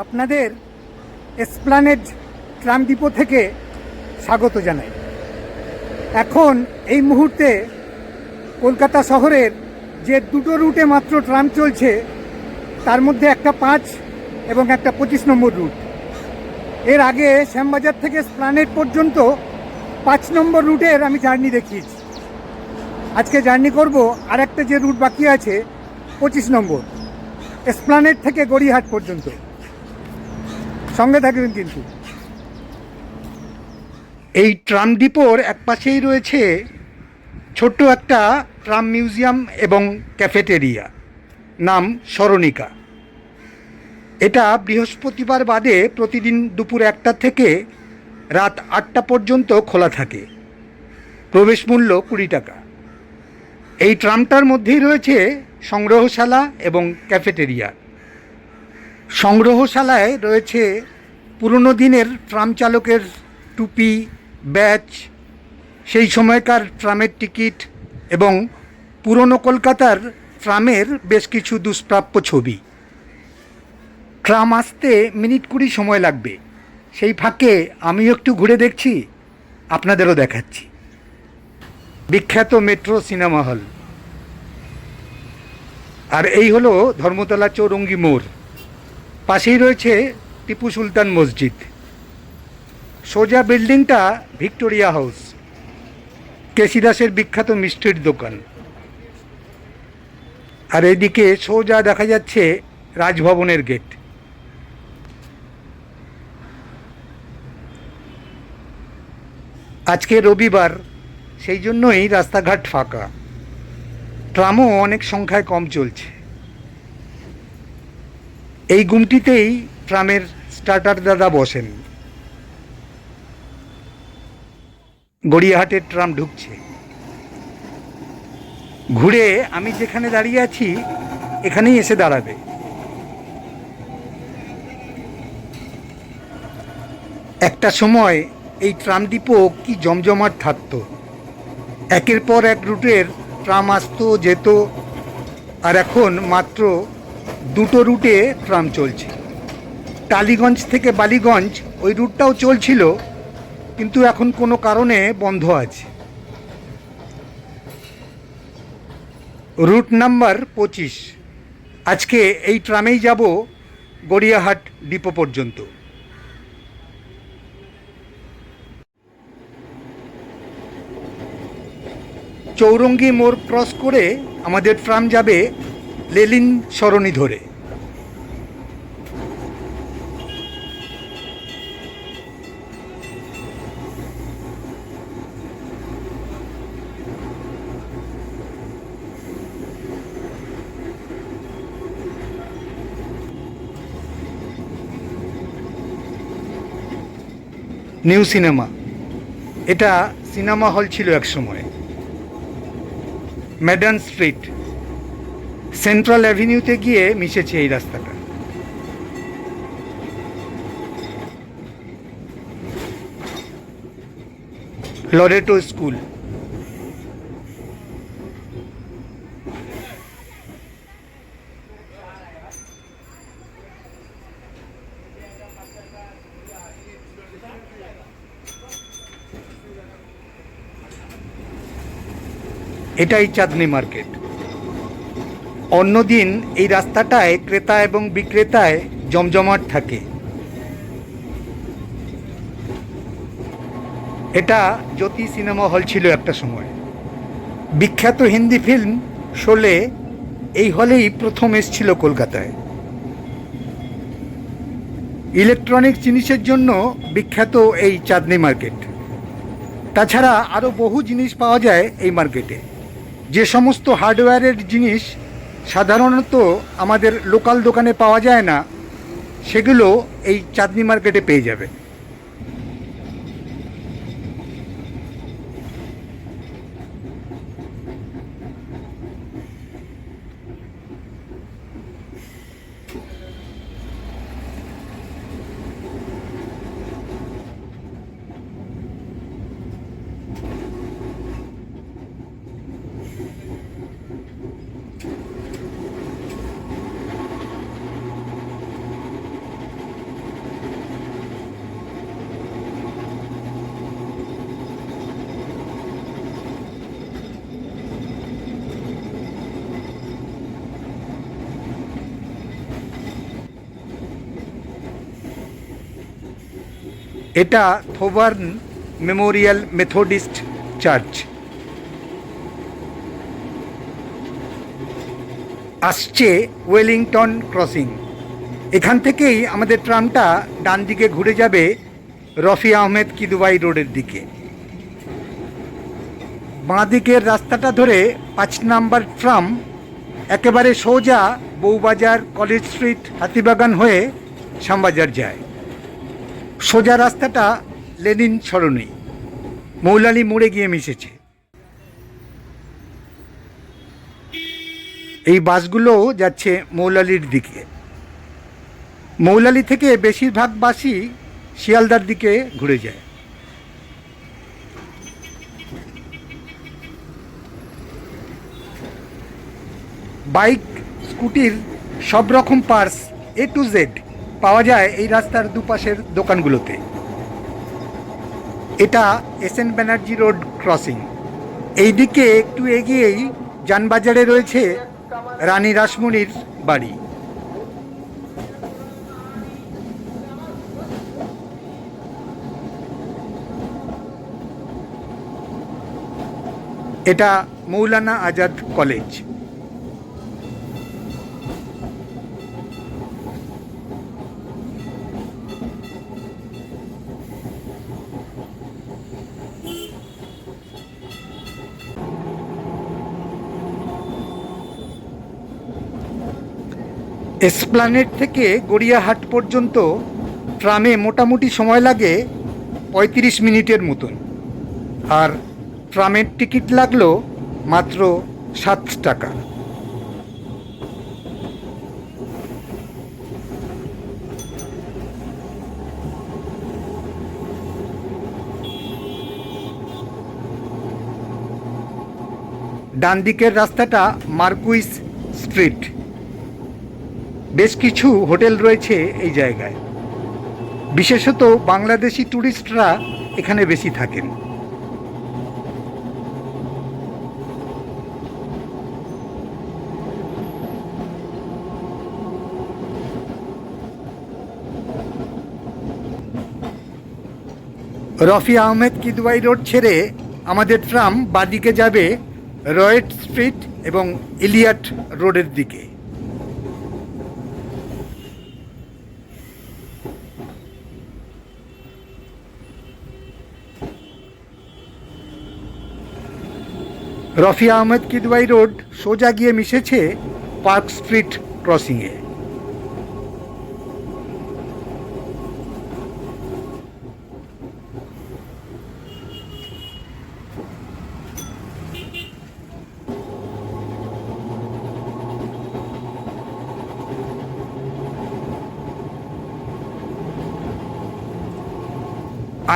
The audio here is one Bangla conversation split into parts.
আপনাদের এসপ্লানেড ট্রাম ডিপো থেকে স্বাগত জানাই। এখন এই মুহূর্তে কলকাতা শহরের যে দুটো রুটে মাত্র ট্রাম চলছে, তার মধ্যে একটা পাঁচ এবং একটা পঁচিশ নম্বর রুট। এর আগে শ্যামবাজার থেকে স্প্লানেট পর্যন্ত পাঁচ নম্বর রুটের আমি জার্নি দেখিয়েছি। আজকে জার্নি করব আর একটা যে রুট বাকি আছে, পঁচিশ নম্বর এসপ্লানেট থেকে গড়িহাট পর্যন্ত। সঙ্গে থাকবেন কিন্তু। এই ট্রাম ডিপোর এক পাশেই রয়েছে ছোট্ট একটা ট্রাম মিউজিয়াম এবং ক্যাফেটেরিয়া, নাম স্মরণিকা। এটা বৃহস্পতিবার বাদে প্রতিদিন দুপুর একটা থেকে রাত আটটা পর্যন্ত খোলা থাকে। প্রবেশ মূল্য কুড়ি টাকা। এই ট্রামটার মধ্যেই রয়েছে সংগ্রহশালা এবং ক্যাফেটেরিয়া। সংগ্রহশালায় রয়েছে পুরনো দিনের ট্রাম চালকের টুপি, ব্যাচ, সেই সময়কার ট্রামের টিকিট এবং পুরনো কলকাতার ট্রামের বেশ কিছু দুষ্প্রাপ্য ছবি। ট্রাম আসতে মিনিট কুড়ি সময় লাগবে। সেই ফাঁকে আমিও একটু ঘুরে দেখছি, আপনাদেরও দেখাচ্ছি। বিখ্যাত মেট্রো সিনেমা হল। আর এই হলো ধর্মতলা চৌরঙ্গি মোড়। পাশেই রয়েছে টিপু সুলতান মসজিদ। সোজা বিল্ডিংটা ভিক্টোরিয়া হাউস। কেসি দাসের বিখ্যাত মিষ্টির দোকান। আর এদিকে সোজা দেখা যাচ্ছে রাজভবনের গেট। আজকে রবিবার, সেই জন্যই রাস্তাঘাট ফাঁকা। ট্রামও অনেক সংখ্যায় কম চলছে। এই গুমটিতেই ট্রামের স্টার্টার দাদা বসেন। গড়িয়াহাটের ট্রাম ঢুকছে। ঘুরে আমি যেখানে দাঁড়িয়ে আছি, এখানেই এসে দাঁড়াবে। একটা সময় এই ট্রাম ডিপো কি জমজমাট থাকতো। একের পর এক রুটের ট্রাম আসতো, যেত, আর এখন মাত্র দুটো রুটে ট্রাম চলছে। টালিগঞ্জ থেকে বালিগঞ্জ, ওই রুটটাও চলছিল, কিন্তু এখন কোনো কারণে বন্ধ আছে। রুট নাম্বার পঁচিশ। আজকে এই ট্রামেই যাব গড়িয়াহাট ডিপো পর্যন্ত। চৌরঙ্গি মোড় ক্রস করে আমাদের ট্রাম যাবে লেলিন সরণি ধরে। New cinema. এটা সিনেমা হল ছিল এক সময়। ম্যাডান স্ট্রিট। সেন্ট্রাল অ্যাভিনিউতে গিয়ে মিশেছে এই রাস্তাটা। Loreto school. এটাই চাঁদনি মার্কেট। অন্যদিন এই রাস্তাটায় ক্রেতা এবং বিক্রেতায় জমজমাট থাকে। এটা জ্যোতি সিনেমা হল ছিল একটা সময়। বিখ্যাত হিন্দি ফিল্ম শোলে এই হলেই প্রথম এসছিল কলকাতায়। ইলেকট্রনিক জিনিসের জন্য বিখ্যাত এই চাঁদনি মার্কেট। তাছাড়া আরও বহু জিনিস পাওয়া যায় এই মার্কেটে। যে সমস্ত হার্ডওয়্যারের জিনিস সাধারণত আমাদের লোকাল দোকানে পাওয়া যায় না, সেগুলো এই চাঁদনি মার্কেটে পেয়ে যাবে। এটা থোবার্ন মেমোরিয়াল মেথোডিস্ট চার্চ। আসছে ওয়েলিংটন ক্রসিং। এখান থেকেই আমাদের ট্রামটা ডান দিকে ঘুরে যাবে রফি আহমেদ কিদুবাই রোডের দিকে। বাঁ দিকের রাস্তাটা ধরে পাঁচ নাম্বার ট্রাম একেবারে সোজা বউবাজার কলেজ স্ট্রিট হাতিবাগান হয়ে শ্যামবাজার যায়। সোজা রাস্তাটা লেনিন সরণি। মৌলালি মোড়ে গিয়ে মিশেছে। এই বাসগুলো যাচ্ছে মৌলালির দিকে। মৌলালি থেকে বেশিরভাগ বাসই শিয়ালদার দিকে ঘুরে যায়। বাইক, স্কুটির সব রকম পার্স এ টু জেড পাওয়া যায় এই রাস্তার দুপাশের দোকানগুলোতে। এটা S N Banerjee road crossing. এই দিকে একটু এগিয়েই যানবাজারে রয়েছে রানী রাসমণির বাড়ি। এটা মৌলানা আজাদ কলেজ। এসপ্লানেট থেকে গড়িয়াহাট পর্যন্ত ট্রামে মোটামুটি সময় লাগে পঁয়ত্রিশ মিনিটের মতন। আর ট্রামের টিকিট লাগল মাত্র সাত টাকা। ডান দিকের রাস্তাটা মার্কুইস স্ট্রিট। বেশ কিছু হোটেল রয়েছে এই জায়গায়। বিশেষত বাংলাদেশি ট্যুরিস্টরা এখানে বেশি থাকেন। রফি আহমেদ কিদওয়াই রোড ছেড়ে আমাদের ট্রাম বাদিকে যাবে রয়েট স্ট্রিট এবং ইলিয়াট রোডের দিকে। রফি আহমেদ কিদওয়াই রোড সোজা গিয়ে মিশেছে পার্ক স্ট্রিট ক্রসিংয়ে।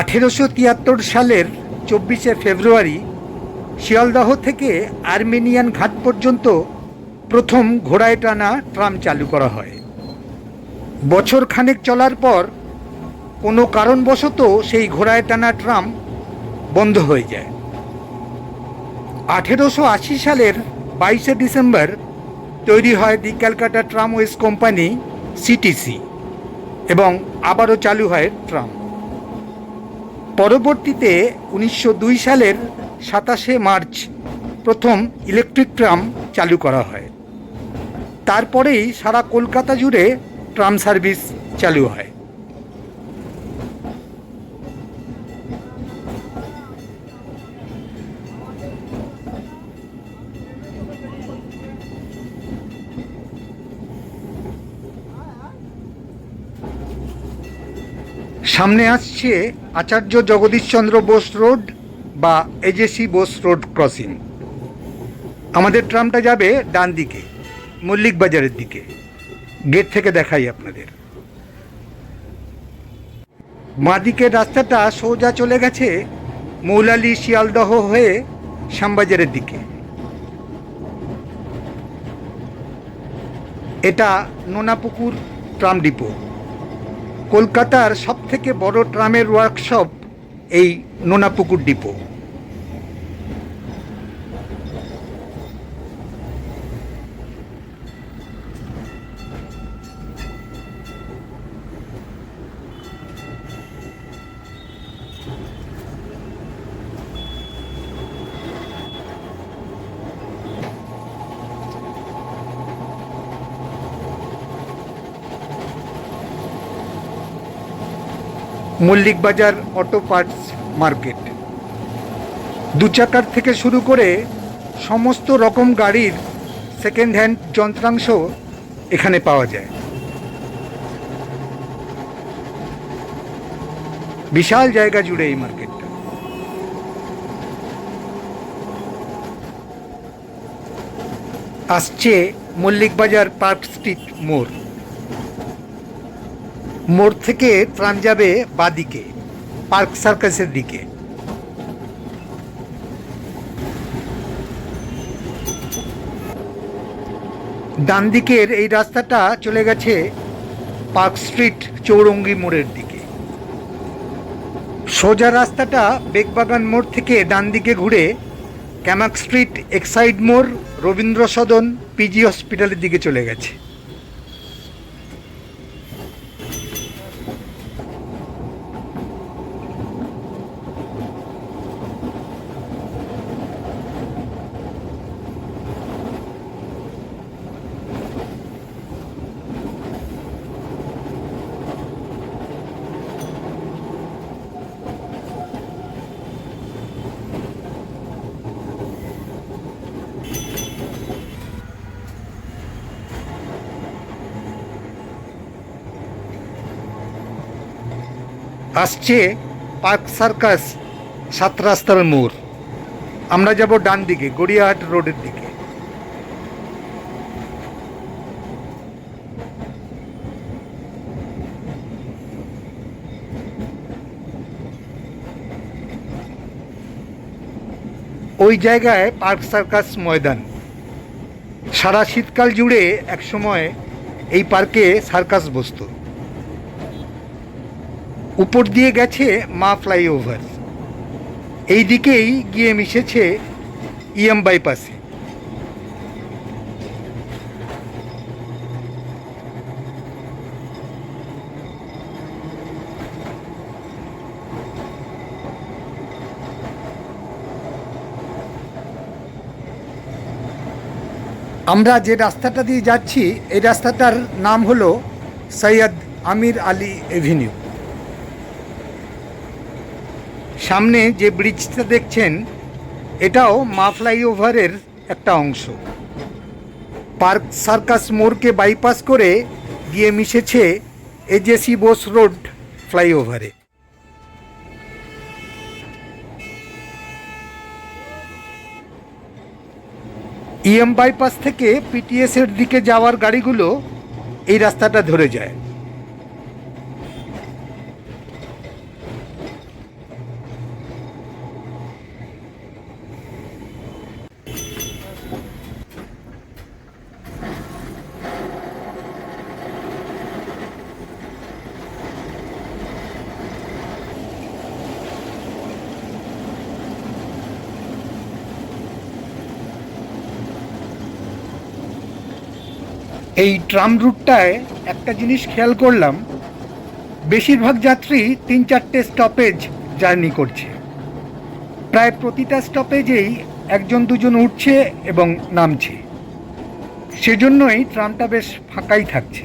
আঠেরোশো তিয়াত্তর সালের চব্বিশে ফেব্রুয়ারি শিয়ালদহ থেকে আর্মেনিয়ান ঘাট পর্যন্ত প্রথম ঘোড়ায় টানা ট্রাম চালু করা হয়। বছর খানেক চলার পর কোনো কারণবশত সেই ঘোড়ায় টানা ট্রাম বন্ধ হয়ে যায়। আঠেরোশো আশি সালের বাইশে ডিসেম্বর তৈরি হয় the Calcutta tram tramways company, CTC, এবং আবারও চালু হয় ট্রাম। পরবর্তীতে উনিশশো দুই সালের সাতাশে মার্চ প্রথম ইলেকট্রিক ট্রাম চালু করা হয়। তারপরেই সারা কলকাতা জুড়ে ট্রাম সার্ভিস চালু হয়। সামনে আসছে আচার্য জগদীশচন্দ্র বোস রোড বা এজেসি বোস রোড ক্রসিং। আমাদের ট্রামটা যাবে ডান দিকে, মল্লিক বাজারের দিকে। গেট থেকে দেখাই আপনাদের। বাঁ দিকের রাস্তাটা সোজা চলে গেছে মৌলালি শিয়ালদহ হয়ে শ্যামবাজারের দিকে। এটা নোনাপুকুর ট্রাম ডিপো। কলকাতার সবথেকে বড় ট্রামের ওয়ার্কশপ এই নোনাপুকুর ডিপো মল্লিক বাজার অটো পার্টস মার্কেট। দু চাকার থেকে শুরু করে সমস্ত রকম গাড়ির সেকেন্ড হ্যান্ড যন্ত্রাংশ এখানে পাওয়া যায়। বিশাল জায়গা জুড়ে এই মার্কেটটা। আসছে মল্লিক বাজার পার্ক স্ট্রিট মোড়। মোড় থেকে ট্রাম যাবে বাদিকে, পার্ক সার্কাসের দিকে। ডান দিকের এই রাস্তাটা চলে গেছে পার্ক স্ট্রিট চৌরঙ্গি মোড়ের দিকে। সোজা রাস্তাটা বেগবাগান মোড় থেকে ডান দিকে ঘুরে ক্যামাক স্ট্রিট, এক্সাইড মোড় রবীন্দ্র সদন পিজি হসপিটালের দিকে চলে গেছে। আসছে পার্ক সার্কাস সাত রাস্তার মোড়। আমরা যাব ডান দিকে, গড়িয়াহাট রোডের দিকে। ওই জায়গায় পার্ক সার্কাস ময়দান। সারা শীতকাল জুড়ে একসময় এই পার্কে সার্কাস বসতো। উপর দিয়ে গেছে মা ফ্লাইওভার। এই দিকেই গিয়ে মিশেছে ইএম বাইপাসে আমরা যে রাস্তাটা দিয়ে যাচ্ছি, এই রাস্তাটার নাম হলো সৈয়দ আমির আলী এভিনিউ। সামনে যে ব্রিজটা দেখছেন, এটাও মা ফ্লাইওভারের একটা অংশ। পার্ক সার্কাস মোড়কে বাইপাস করে গিয়ে মিশেছে এজেসি বোস রোড ফ্লাইওভারে। ইএম বাইপাস থেকে পিটিএস এর দিকে যাওয়ার গাড়িগুলো এই রাস্তাটা ধরে যায় এই ট্রাম রুটটায় একটা জিনিস খেয়াল করলাম, বেশিরভাগ যাত্রী তিন চারটে স্টপেজ জার্নি করছে। প্রায় প্রতিটা স্টপেজেই একজন দুজন উঠছে এবং নামছে। সেজন্যই ট্রামটা বেশ ফাঁকাই থাকছে।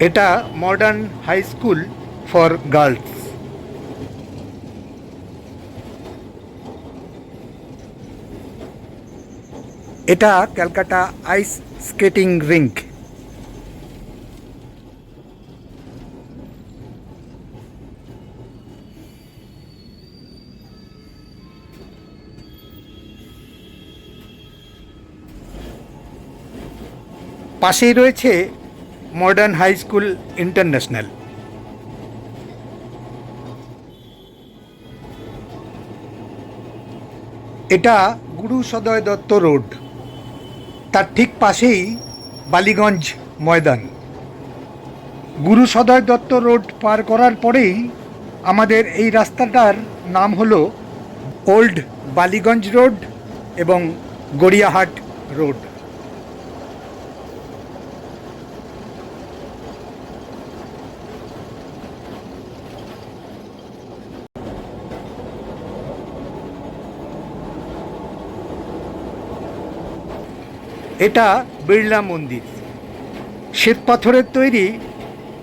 এটা modern high school for girls এটা ক্যালকাটা আইস স্কেটিং রিঙ্ক পাশেই রয়েছে মডার্ন হাই স্কুল ইন্টারন্যাশনাল এটা গুরু সদয় দত্ত রোড। তার ঠিক পাশেই বালিগঞ্জ ময়দান। গুরু সদয় দত্ত রোড পার করার পরেই আমাদের এই রাস্তাটার নাম হলো ওল্ড বালিগঞ্জ রোড এবং গড়িয়াহাট রোড এটা বিড়লা মন্দির। শ্বেত পাথরের তৈরি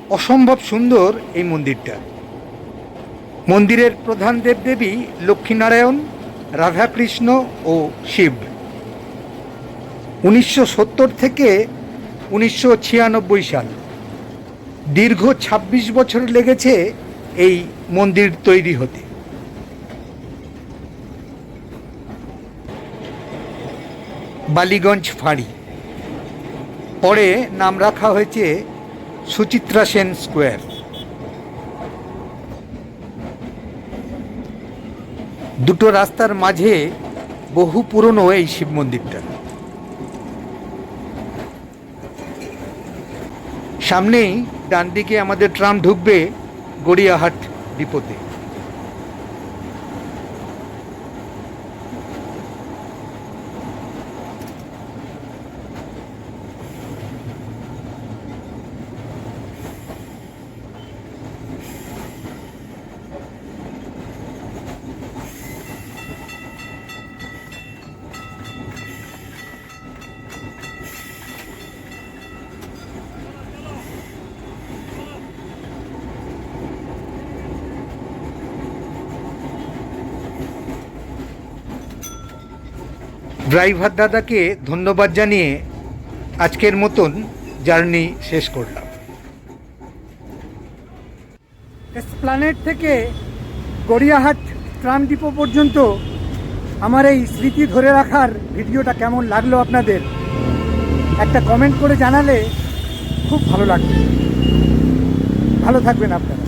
অসম্ভব সুন্দর এই মন্দিরটা। মন্দিরের প্রধান দেবদেবী লক্ষ্মীনারায়ণ, রাধাকৃষ্ণ ও শিব। উনিশশো সত্তর থেকে উনিশশো ছিয়ানব্বই সাল। দীর্ঘ ২৬ বছর লেগেছে এই মন্দির তৈরি হতে। বালিগঞ্জ ফাঁড়ি। পরে নাম রাখা হয়েছে সুচিত্রা সেন স্কোয়ার। দুটো রাস্তার মাঝে বহু পুরনো এই শিব মন্দিরটা। সামনেই ডান দিকে আমাদের ট্রাম ঢুকবে গড়িয়াহাট ডিপোতে। ড্রাইভার দাদাকে ধন্যবাদ জানিয়ে আজকের মতন জার্নি শেষ করলাম। এসপ্লানেট থেকে গড়িয়াহাট ট্রাম ডিপো পর্যন্ত আমার এই স্মৃতি ধরে রাখার ভিডিওটা কেমন লাগল আপনাদের? একটা কমেন্ট করে জানালে খুব ভালো লাগবে। ভালো থাকবেন আপনারা।